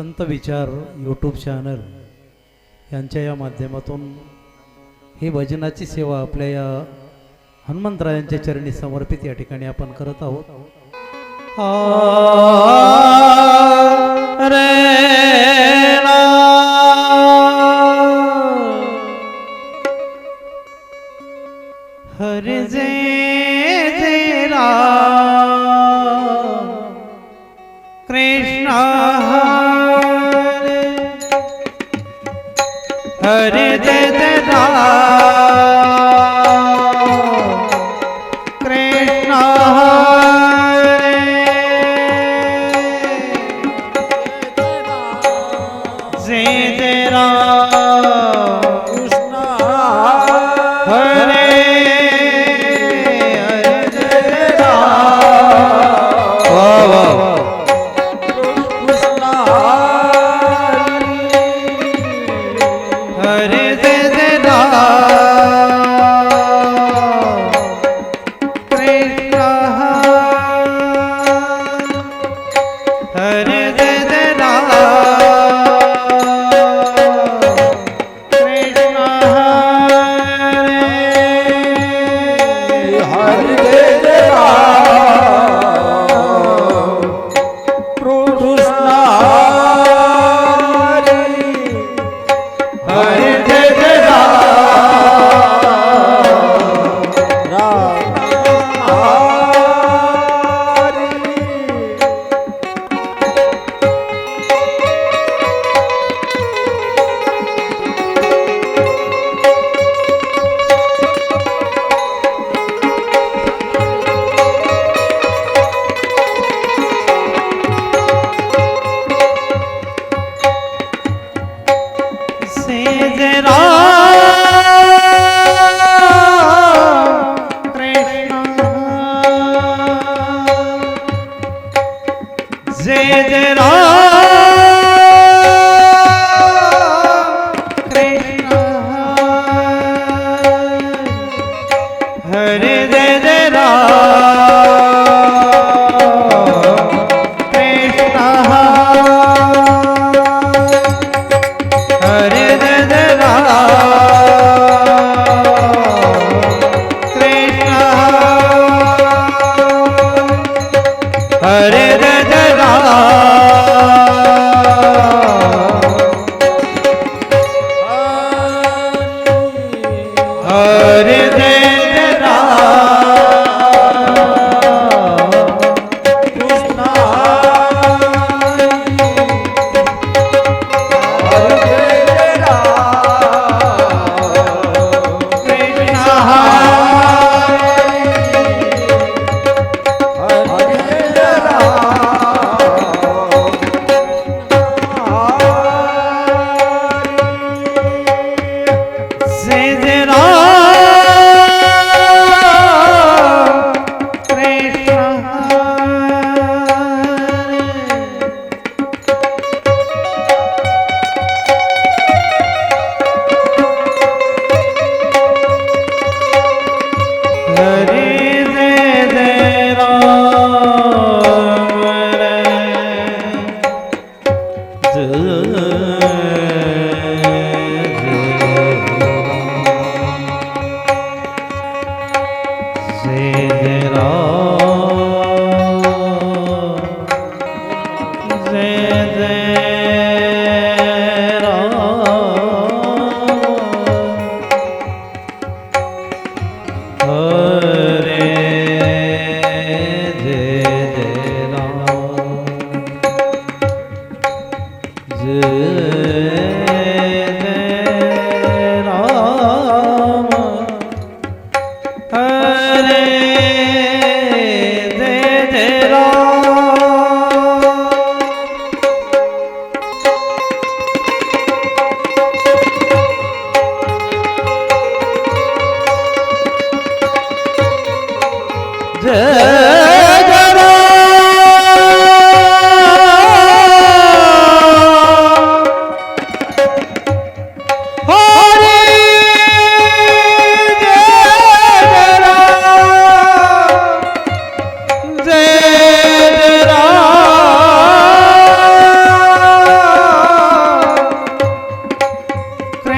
संत विचार YouTube channel यांच्या या माध्यमातून ही भजनाची सेवा आपल्या या हनुमंतरायांच्या चरणी समर्पित या ठिकाणी आपण करत आहोत. रे हर जे कृष्ण હરે કૃષ્ણ હરે જય જય જે રા हरे Oh.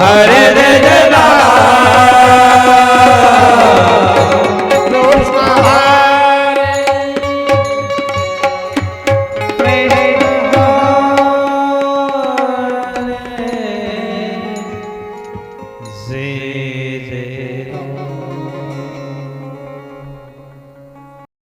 हर दे